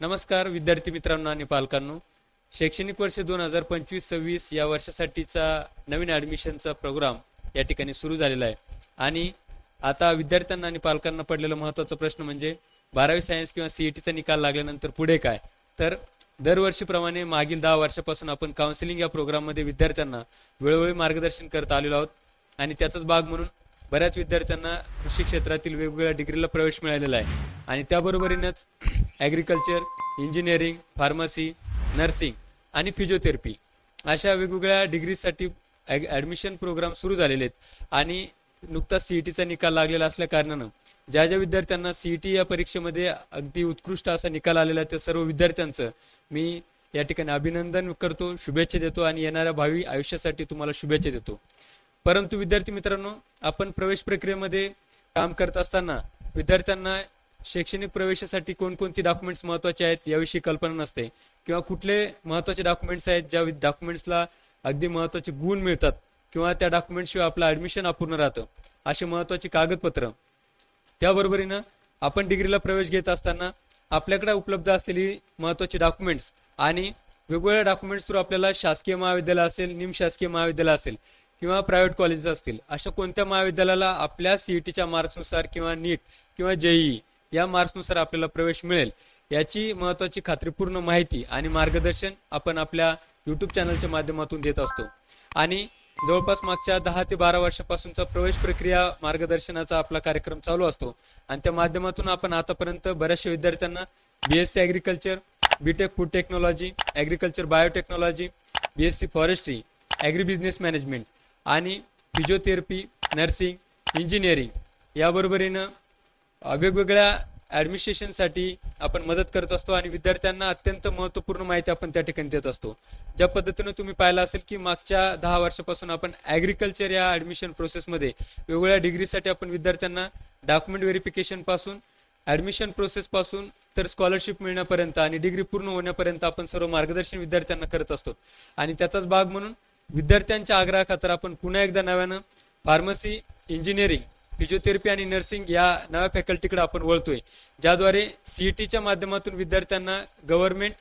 नमस्कार विद्यार्थी मित्रांनो आणि पालकांनो. शैक्षणिक वर्ष दोन हजार पंचवीस सव्वीस या वर्षासाठीचा नवीन ॲडमिशनचा प्रोग्राम या ठिकाणी सुरू झालेला आहे. आणि आता विद्यार्थ्यांना आणि पालकांना पडलेला महत्त्वाचा प्रश्न म्हणजे बारावी सायन्स किंवा सी ई टीचा निकाल लागल्यानंतर पुढे काय? तर दरवर्षीप्रमाणे मागील दहा वर्षापासून आपण काउन्सिलिंग या प्रोग्राममध्ये विद्यार्थ्यांना वेळोवेळी मार्गदर्शन करत आलेलो आहोत. आणि त्याचाच भाग म्हणून बऱ्याच विद्यार्थ्यांना कृषी क्षेत्रातील वेगवेगळ्या डिग्रीला प्रवेश मिळालेला आहे. आणि त्याबरोबरीनच ॲग्रिकल्चर इंजिनिअरिंग फार्मसी नर्सिंग आणि फिजिओथेरपी अशा वेगवेगळ्या डिग्रीसाठी ॲग ॲडमिशन प्रोग्राम सुरू झालेले आहेत. आणि नुकताच सी ई टीचा निकाल लागलेला असल्या कारणानं ज्या ज्या विद्यार्थ्यांना सी ई टी या परीक्षेमध्ये अगदी उत्कृष्ट असा निकाल आलेला आहे त्या सर्व विद्यार्थ्यांचं मी या ठिकाणी अभिनंदन करतो शुभेच्छा देतो आणि येणाऱ्या भावी आयुष्यासाठी तुम्हाला शुभेच्छा देतो. परंतु विद्यार्थी मित्रांनो आपण प्रवेश प्रक्रियेमध्ये काम करत असताना विद्यार्थ्यांना शैक्षणिक प्रवेशासाठी कोणकोणती डॉक्युमेंट्स महत्त्वाचे आहेत याविषयी कल्पना नसते. किंवा कुठले महत्त्वाचे डॉक्युमेंट्स आहेत ज्या डॉक्युमेंट्सला अगदी महत्त्वाचे गुण मिळतात किंवा त्या डॉक्युमेंटशिवाय आपलं ॲडमिशन अपूर्ण राहतं असे महत्त्वाचे कागदपत्र. त्याबरोबरीनं आपण डिग्रीला प्रवेश घेत असताना आपल्याकडे उपलब्ध असलेली महत्त्वाची डॉक्युमेंट्स आणि वेगवेगळ्या डॉक्युमेंट्स थ्रू आपल्याला शासकीय महाविद्यालय असेल निमशासकीय महाविद्यालय असेल किंवा प्रायव्हेट कॉलेजेस असतील अशा कोणत्या महाविद्यालयाला आपल्या सी ई टीच्या मार्क्सनुसार किंवा नीट किंवा जेईई या मार्क्सनुसार आपल्याला प्रवेश मिळेल याची महत्त्वाची खात्रीपूर्ण माहिती आणि मार्गदर्शन आपण आपल्या यूट्यूब चॅनलच्या माध्यमातून देत असतो. आणि जवळपास मागच्या दहा ते बारा वर्षापासूनचा प्रवेश प्रक्रिया मार्गदर्शनाचा आपला कार्यक्रम चालू असतो. आणि त्या माध्यमातून आपण आतापर्यंत बऱ्याचशा विद्यार्थ्यांना B S C agriculture B tech food technology agriculture biotechnology B S C forestry agri business management आणि फिजिओथेरपी नर्सिंग इंजिनिअरिंग याबरोबरीनं वेगवेगळ्या ॲडमिनिस्ट्रेशनसाठी आपण मदत करत असतो आणि विद्यार्थ्यांना अत्यंत महत्त्वपूर्ण माहिती आपण त्या ठिकाणी देत असतो. ज्या पद्धतीनं तुम्ही पाहिलं असेल की मागच्या दहा वर्षापासून आपण ॲग्रिकल्चर या ॲडमिशन प्रोसेसमध्ये वेगवेगळ्या डिग्रीसाठी आपण विद्यार्थ्यांना डॉक्युमेंट व्हेरिफिकेशनपासून ॲडमिशन प्रोसेसपासून तर स्कॉलरशिप मिळण्यापर्यंत आणि डिग्री पूर्ण होण्यापर्यंत आपण सर्व मार्गदर्शन विद्यार्थ्यांना करत असतो. आणि त्याचाच भाग म्हणून विद्यार्थ्यांच्या आग्रहाखातर आपण पुन्हा एकदा नव्यानं फार्मसी इंजिनिअरिंग फिजिओथेरपी आणि नर्सिंग या नव्या फॅकल्टीकडे आपण वळतोय. ज्याद्वारे सी टीच्या माध्यमातून विद्यार्थ्यांना गव्हर्नमेंट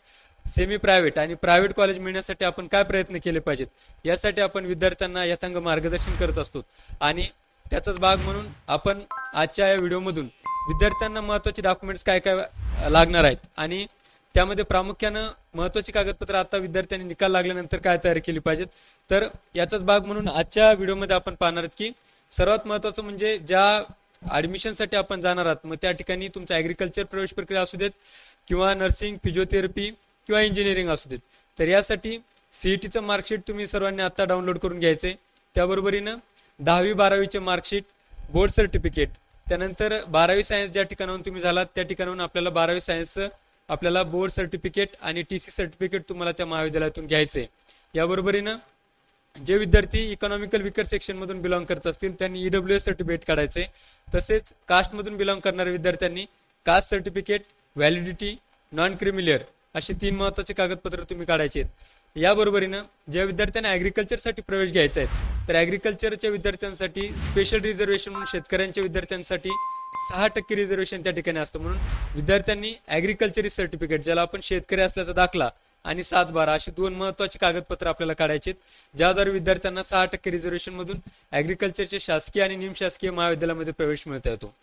सेमी प्रायव्हेट आणि प्रायव्हेट कॉलेज मिळण्यासाठी आपण काय प्रयत्न केले पाहिजेत? यासाठी आपण विद्यार्थ्यांना यथांग मार्गदर्शन करत असतो. आणि त्याचाच भाग म्हणून आपण आजच्या या व्हिडिओमधून विद्यार्थ्यांना महत्त्वाचे डॉक्युमेंट्स काय काय लागणार आहेत आणि त्यामध्ये प्रामुख्यानं महत्त्वाची कागदपत्र आता विद्यार्थ्यांनी निकाल लागल्यानंतर काय तयारी केली पाहिजेत? तर याचाच भाग म्हणून आजच्या व्हिडिओमध्ये आपण पाहणार आहोत की सर्वात महत्त्वाचं म्हणजे ज्या ॲडमिशनसाठी आपण जाणार आहात मग त्या ठिकाणी तुमचं ॲग्रिकल्चर प्रवेश प्रक्रिया असू देत किंवा नर्सिंग फिजिओथेरपी किंवा इंजिनिअरिंग असू देत. तर यासाठी सी ई टीचं मार्कशीट तुम्ही सर्वांनी आता डाउनलोड करून घ्यायचे त्याबरोबरीनं दहावी बारावीचे मार्कशीट बोर्ड सर्टिफिकेट त्यानंतर बारावी सायन्स ज्या ठिकाणाहून तुम्ही झालात त्या ठिकाणाहून आपल्याला बारावी सायन्सचं आपल्याला बोर्ड सर्टिफिकेट आणि टी सी सर्टिफिकेट तुम्हाला त्या महाविद्यालयातून घ्यायचे याबरोबरीनं जे विद्यार्थी इकॉनॉमिकल विकर सेक्शनमधून बिलॉंग करत असतील त्यांनी ई डब्ल्यू एस सर्टिफिकेट काढायचे तसेच कास्टमधून बिलॉंग करणाऱ्या विद्यार्थ्यांनी caste certificate validity non creamy layer अशी तीन महत्त्वाचे कागदपत्र तुम्ही काढायचे आहेत याबरोबरीनं ज्या विद्यार्थ्यांना ॲग्रिकल्चरसाठी प्रवेश घ्यायचा आहे तर ॲग्रिकल्चरच्या विद्यार्थ्यांसाठी स्पेशल रिझर्वेशन म्हणून शेतकऱ्यांच्या विद्यार्थ्यांसाठी सहा टक्के रिझर्वेशन त्या ठिकाणी असतं. म्हणून विद्यार्थ्यांनी ॲग्रिकल्चर सर्टिफिकेट ज्याला आपण शेतकरी असल्याचा दाखला आणि सात बारा अशी दोन महत्त्वाची कागदपत्र आपल्याला काढायचे ज्याद्वारे विद्यार्थ्यांना सहा टक्के रिझर्वेशनमधून ॲग्रिकल्चरच्या शासकीय आणि निमशासकीय महाविद्यालयामध्ये प्रवेश मिळता येतो.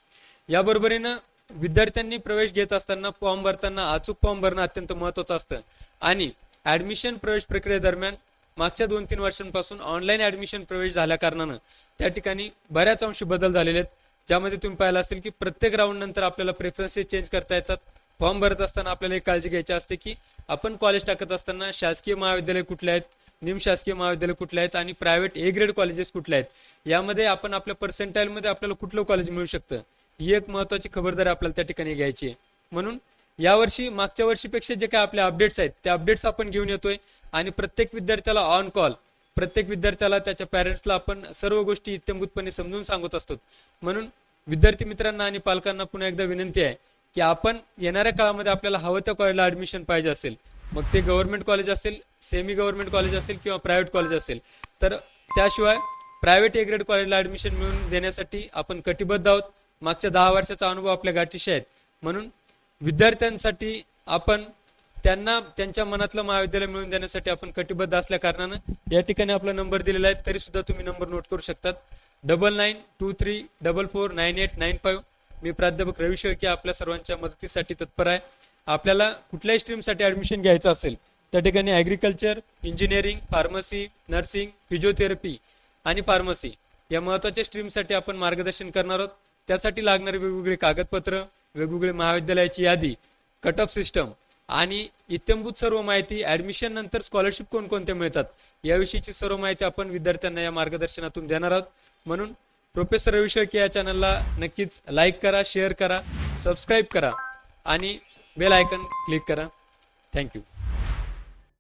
याबरोबरीनं विद्यार्थ्यांनी प्रवेश घेत असताना फॉर्म भरताना अचूक फॉर्म भरणं अत्यंत महत्त्वाचं असतं. आणि ॲडमिशन प्रवेश प्रक्रियेदरम्यान मागच्या दोन तीन वर्षांपासून ऑनलाईन ॲडमिशन प्रवेश झाल्या कारणानं त्या ठिकाणी बऱ्याच अंशी बदल झालेले आहेत. ज्यामध्ये तुम्ही पाहिलं असेल की प्रत्येक राऊंड नंतर आपल्याला प्रेफरन्सेस चेंज करता येतात. फॉर्म भरत असताना आपल्याला एक काळजी घ्यायची असते की आपण कॉलेज टाकत असताना शासकीय महाविद्यालय कुठले आहेत निमशासकीय महाविद्यालय कुठले आहेत आणि प्रायव्हेट ए ग्रेड कॉलेजेस कुठले आहेत. यामध्ये आपण आपल्या पर्सेंटाईलमध्ये आपल्याला कुठलं कॉलेज मिळू शकतं? ही एक महत्त्वाची खबरदारी आपल्याला त्या ठिकाणी घ्यायची आहे. म्हणून यावर्षी मागच्या वर्षीपेक्षा जे काय आपले अपडेट्स आहेत ते अपडेट्स आपण घेऊन येतोय आणि प्रत्येक विद्यार्थ्याला ऑन कॉल प्रत्येक विद्यार्थ्याला त्याच्या पॅरेंट्सला आपण सर्व गोष्टी इत्यंभूतपणे समजून सांगत असतो. म्हणून विद्यार्थी मित्रांना आणि पालकांना पुन्हा एकदा विनंती आहे की आपण येणाऱ्या काळामध्ये आपल्याला हवं त्या कॉलेजला ॲडमिशन पाहिजे असेल. मग ते गव्हर्नमेंट कॉलेज असेल सेमी गव्हर्नमेंट कॉलेज असेल किंवा प्रायव्हेट कॉलेज असेल. तर त्याशिवाय प्रायव्हेट ए ग्रेड कॉलेजला ॲडमिशन मिळवून देण्यासाठी आपण कटिबद्ध आहोत. मागच्या दहा वर्षाचा अनुभव आपल्या गाठीशी आहेत. म्हणून विद्यार्थ्यांसाठी आपण त्यांना त्यांच्या मनातलं महाविद्यालय मिळवून देण्यासाठी आपण कटिबद्ध असल्या कारणानं या ठिकाणी आपला नंबर दिलेला आहे तरी सुद्धा तुम्ही नंबर नोट करू शकतात. Double nine two three double four nine eight nine five. मी प्राध्यापक रवी शेळके आपल्या सर्वांच्या मदतीसाठी तत्पर आहे. आपल्याला कुठल्याही स्ट्रीमसाठी ऍडमिशन घ्यायचं असेल त्या ठिकाणी agriculture engineering pharmacy nursing physiotherapy आणि फार्मसी या महत्त्वाच्या स्ट्रीमसाठी आपण मार्गदर्शन करणार आहोत. त्यासाठी लागणारे वेगवेगळे कागदपत्र वेगवेगळे महाविद्यालयाची यादी कट ऑफ सिस्टम आणि इत्यंभूत सर्व माहिती ऍडमिशन नंतर स्कॉलरशिप कोणकोणत्या मिळतात याविषयीची सर्व माहिती आपण विद्यार्थ्यांना या मार्गदर्शनातून देणार आहोत. म्हणून प्रोफेसर रवी शेळके या चॅनलला नक्कीच लाईक करा शेअर करा सबस्क्राईब करा आणि बेल आयकन क्लिक करा. Thank you